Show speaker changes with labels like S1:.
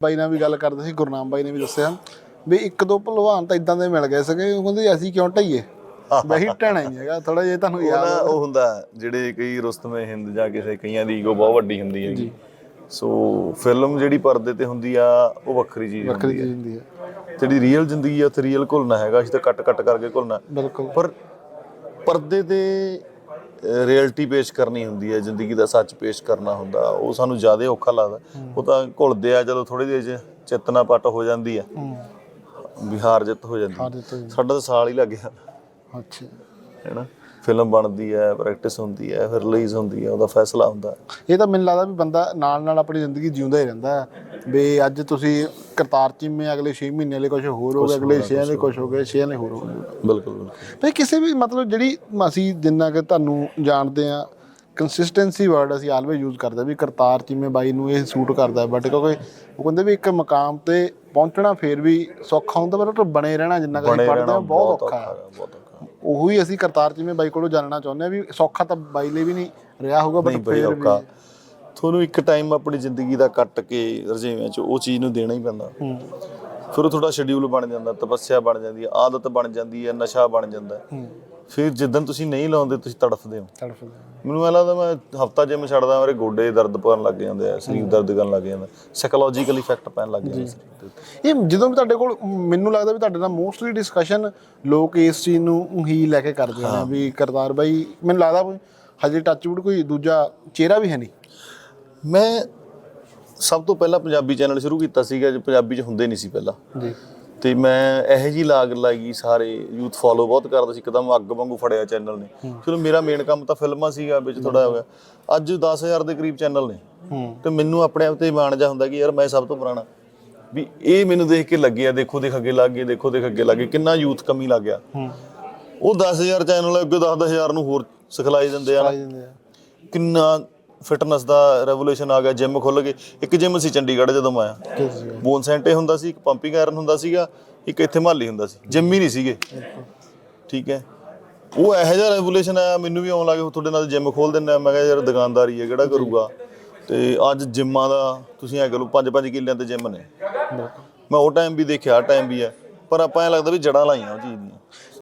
S1: ਬਾਈ ਨਾਲ ਵੀ ਗੱਲ ਕਰਦੇ ਸੀ ਗੁਰਨਾਮ ਬਾਈ ਨੇ ਵੀ ਦੱਸਿਆ ਵੀ ਇੱਕ ਦੋ ਭਲਵਾਨ ਤਾਂ ਇਦਾਂ ਦੇ ਮਿਲ ਗਏ ਸੀਗੇ ਉਹ ਕਹਿੰਦੇ ਅਸੀਂ ਕਿਉਂ ਢਈਏ? ਵਹੀ ਢਣਾ ਹੀ ਹੈਗਾ ਥੋੜਾ ਜਿਹਾ ਤੁਹਾਨੂੰ ਯਾਦ
S2: ਉਹ ਹੁੰਦਾ ਜਿਹੜੇ ਕਈ ਰੁਸਤਮੇ ਹਿੰਦ ਜਾਂ ਕਿਸੇ ਕਈਆਂ ਦੀ ਈਗੋ ਬਹੁਤ ਵੱਡੀ ਹੁੰਦੀ ਹੈਗੀ। ਸੋ ਫਿਲਮ ਜਿਹੜੀ ਪਰਦੇ ਤੇ ਹੁੰਦੀ ਆ ਉਹ ਵੱਖਰੀ ਚੀਜ਼
S1: ਵੱਖਰੀ ਚੀਜ਼ ਹੁੰਦੀ ਹੈ।
S2: ਹੈ ਜਿਹੜੀ ਰੀਅਲ ਜ਼ਿੰਦਗੀ ਆ ਉੱਥੇ ਰੀਅਲ ਘੁਲਣਾ ਹੈਗਾ ਅਸੀਂ ਤਾਂ ਕੱਟ ਕੱਟ ਕਰਕੇ ਘੁਲਣਾ।
S1: ਬਿਲਕੁਲ।
S2: ਪਰ ਪਰਦੇ ਤੇ ਰਿਐਲਿਟੀ ਪੇਸ਼ ਕਰਨੀ ਹੁੰਦੀ ਹੈ ਜ਼ਿੰਦਗੀ ਦਾ ਸੱਚ ਪੇਸ਼ ਕਰਨਾ ਹੁੰਦਾ ਉਹ ਸਾਨੂੰ ਜ਼ਿਆਦਾ ਔਖਾ ਲੱਗਦਾ। ਉਹ ਤਾਂ ਘੁਲਦੇ ਆ ਜਦੋਂ ਥੋੜੀ ਦੇਰ ਚੇਤਨਾ ਪਟ ਹੋ ਜਾਂਦੀ ਆ।
S1: ਹੂੰ।
S2: ਵਿਹਾਰ ਜਿੱਤ ਹੋ ਜਾਂਦੀ। ਸਾਡਾ ਤਾਂ ਸਾਲ ਹੀ ਲੱਗ ਗਿਆ।
S1: ਅੱਛਾ।
S2: ਹੈਨਾ? ਫਿਲਮ ਬਣਦੀ ਹੈ ਪ੍ਰੈਕਟਿਸ ਹੁੰਦੀ ਹੈ ਫਿਰ ਰਿਲੀਜ਼ ਹੁੰਦੀ ਹੈ ਉਹਦਾ ਫੈਸਲਾ ਹੁੰਦਾ
S1: ਇਹ ਤਾਂ ਮੈਨੂੰ ਲੱਗਦਾ ਵੀ ਬੰਦਾ ਨਾਲ ਨਾਲ ਆਪਣੀ ਜ਼ਿੰਦਗੀ ਜਿਉਂਦਾ ਹੀ ਰਹਿੰਦਾ ਹੈ। ਵੀ ਅੱਜ ਤੁਸੀਂ ਕਰਤਾਰ ਚੀਮੇ ਅਗਲੇ 6 ਮਹੀਨੇ ਲਈ ਕੁਝ ਹੋਰ ਹੋ ਗਿਆ ਅਗਲੇ 6 ਦੇ ਕੁਝ ਹੋ ਗਏ 6 ਦੇ ਹੋਰ ਹੋ ਗਏ
S2: ਬਿਲਕੁਲ ਬਿਲਕੁਲ।
S1: ਭਈ ਕਿਸੇ ਵੀ ਮਤਲਬ ਜਿਹੜੀ ਅਸੀਂ ਜਿੰਨਾ ਕਿ ਤੁਹਾਨੂੰ ਜਾਣਦੇ ਆ ਕੰਸਿਸਟੈਂਸੀ ਵਰਡ ਅਸੀਂ ਆਲਵੇਜ਼ ਯੂਜ਼ ਕਰਦੇ ਵੀ ਕਰਤਾਰ ਚੀਮੇ ਬਾਈ ਨੂੰ ਇਹ ਸੂਟ ਕਰਦਾ ਬਟ ਕਿਉਂਕਿ ਉਹ ਕਹਿੰਦੇ ਵੀ ਇੱਕ ਮਕਾਮ ਤੇ ਪਹੁੰਚਣਾ ਫੇਰ ਵੀ ਸੌਖਾ ਹੁੰਦਾ ਪਰ ਬਣੇ ਰਹਿਣਾ ਜਿੰਨਾ ਕਿ ਆ ਬਹੁਤ ਔਖਾ ਹੈ
S2: ਬਹੁਤ ਔਖਾ।
S1: ਉਹੀ ਅਸੀਂ ਕਰਤਾਰ ਚੀਮੇ ਬਾਈ ਕੋਲੋਂ ਜਾਣਨਾ ਚਾਹੁੰਦੇ ਆ ਵੀ ਸੌਖਾ ਤਾਂ ਬਾਈ ਲਈ ਵੀ ਨਹੀਂ ਰਿਹਾ ਹੋਊਗਾ
S2: ਨਹੀਂ
S1: ਬਟ
S2: ਬਈ
S1: ਫੇਰ ਵੀ
S2: ਔਖਾ। ਤੁਹਾਨੂੰ ਇੱਕ ਟਾਈਮ ਆਪਣੀ ਜ਼ਿੰਦਗੀ ਦਾ ਕੱਟ ਕੇ ਰਜੇਵਿਆਂ ਚ ਉਹ ਚੀਜ਼ ਨੂੰ ਦੇਣਾ ਹੀ ਪੈਂਦਾ।
S1: ਹੂੰ।
S2: ਫਿਰ ਉਹ ਤੁਹਾਡਾ ਸ਼ਡਿਊਲ ਬਣ ਜਾਂਦਾ ਤਪੱਸਿਆ ਬਣ ਜਾਂਦੀ ਹੈ ਆਦਤ ਬਣ ਜਾਂਦੀ ਹੈ ਨਸ਼ਾ ਬਣ ਜਾਂਦਾ ਫਿਰ ਜਿੱਦਣ ਤੁਸੀਂ ਨਹੀਂ ਲਾਉਂਦੇ ਤੁਸੀਂ ਤੜਫਦੇ ਹੋ।
S1: ਤੜਫਦੇ
S2: ਮੈਨੂੰ ਐ ਲੱਗਦਾ ਮੈਂ ਹਫਤਾ ਜਿਮ ਛੱਡਦਾ ਮੇਰੇ ਗੋਡੇ ਦਰਦ ਪੈਣ ਲੱਗ ਜਾਂਦੇ ਆ ਸਰੀਰ ਦਰਦ ਕਰਨ ਲੱਗ ਜਾਂਦਾ। ਸਾਈਕੋਲੋਜੀਕਲ ਇਫੈਕਟ ਪੈਣ ਲੱਗ ਜਾਂਦਾ
S1: ਇਹ ਜਦੋਂ ਵੀ ਤੁਹਾਡੇ ਕੋਲ ਮੈਨੂੰ ਲੱਗਦਾ ਵੀ ਤੁਹਾਡੇ ਨਾਲ ਮੋਸਟਲੀ ਡਿਸਕਸ਼ਨ ਲੋਕ ਇਸ ਚੀਜ਼ ਨੂੰ ਹੀ ਲੈ ਕੇ ਕਰਦੇ ਨੇ ਵੀ ਕਰਤਾਰ ਬਾਈ ਮੈਨੂੰ ਲੱਗਦਾ ਹਜੇ ਟੱਚਵੁੱਡ ਕੋਈ ਦੂਜਾ ਚਿਹਰਾ ਵੀ ਹੈ ਨਹੀਂ।
S2: ਮੈਂ ਸਭ ਤੋਂ ਪਹਿਲਾਂ ਪੰਜਾਬੀ ਚੈਨਲ ਸ਼ੁਰੂ ਕੀਤਾ ਸੀਗਾ ਜੋ ਪੰਜਾਬੀ ਚ ਹੁੰਦੇ ਨਹੀਂ ਸੀ ਪਹਿਲਾਂ।
S1: ਜੀ।
S2: ਤੇ ਮੈਂ ਇਹੋ ਜੀ ਲਾਗ ਲਾਈ ਸਾਰੇ ਯੂਥ ਫੋਲੋ ਬਹੁਤ ਕਰਦਾ ਸੀ ਇੱਕਦਮ ਅੱਗ ਵਾਂਗੂ ਫੜਿਆ ਚੈਨਲ ਨੇ। ਚਲੋ ਮੇਰਾ ਮੇਨ ਕੰਮ ਤਾਂ ਫਿਲਮਾਂ ਸੀਗਾ ਵਿੱਚ ਥੋੜਾ ਹੋ ਗਿਆ ਅੱਜ 10000 ਦੇ ਕਰੀਬ ਚੈਨਲ ਨੇ। ਤੇ ਮੈਨੂੰ ਆਪਣੇ ਆਪ ਤੇ ਮਾਣ ਜਾ ਹੁੰਦਾ ਕਿ ਯਾਰ ਮੈਂ ਸਭ ਤੋਂ ਪੁਰਾਣਾ। ਵੀ ਇਹ ਮੈਨੂੰ ਦੇਖ ਕੇ ਲੱਗਿਆ ਦੇਖੋ ਦੇਖ ਅੱਗੇ ਲੱਗ ਗਏ ਦੇਖੋ ਦੇਖ ਅੱਗੇ ਲੱਗ ਗਏ ਕਿੰਨਾ ਯੂਥ ਕਮੀ ਲੱਗ ਗਿਆ। ਉਹ 10000 ਚੈਨਲ ਅੱਗੇ 10000 ਨੂੰ ਹੋਰ ਸਿਖਲਾਈ ਦਿੰਦੇ ਆ। ਕਿੰਨਾ ਫਿਟਨੈਸ ਦਾ ਰੈਵੋਲੂਸ਼ਨ ਆ ਗਿਆ ਜਿਮ ਖੁੱਲ ਗਏ ਇੱਕ ਜਿਮ ਸੀ ਚੰਡੀਗੜ੍ਹ ਜਦੋਂ ਮੈਂ ਆਇਆ। ਬੋਨ ਸੈਂਟੇ ਹੁੰਦਾ ਸੀ ਇੱਕ ਪੰਪਿੰਗ ਆਇਰਨ ਹੁੰਦਾ ਸੀਗਾ ਇੱਕ ਇੱਥੇ ਮਹਾਲੀ ਹੁੰਦਾ ਸੀ। ਜਿਮ ਹੀ ਨਹੀਂ ਸੀਗੇ। ਠੀਕ ਹੈ। ਉਹ ਇਹੋ ਜਿਹਾ ਰੈਵੋਲੂਸ਼ਨ ਆਇਆ ਮੈਨੂੰ ਵੀ ਆਉਣ ਲੱਗੇ ਤੁਹਾਡੇ ਨਾਲ ਜਿਮ ਖੋਲ ਦਿੰਦਾ ਮੈਂ ਕਿਹਾ ਯਾਰ ਦੁਕਾਨਦਾਰੀ ਹੈ ਕਿਹੜਾ ਕਰੂਗਾ? ਤੇ ਅੱਜ ਜਿਮਾਂ ਦਾ ਤੁਸੀਂ ਐ ਕਹ ਲਓ 5-5 ਕਿੱਲਿਆਂ ਤੇ ਜਿਮ ਨੇ। ਮੈਂ ਉਹ ਟਾਈਮ ਵੀ ਦੇਖਿਆ ਟਾਈਮ ਵੀ ਹੈ। ਪਰ ਆਪਾਂ ਐ ਲੱਗਦਾ ਵੀ ਜੜਾਂ ਲਾਈਆਂ ਉਹ ਚੀਜ਼ ਦੀਆਂ।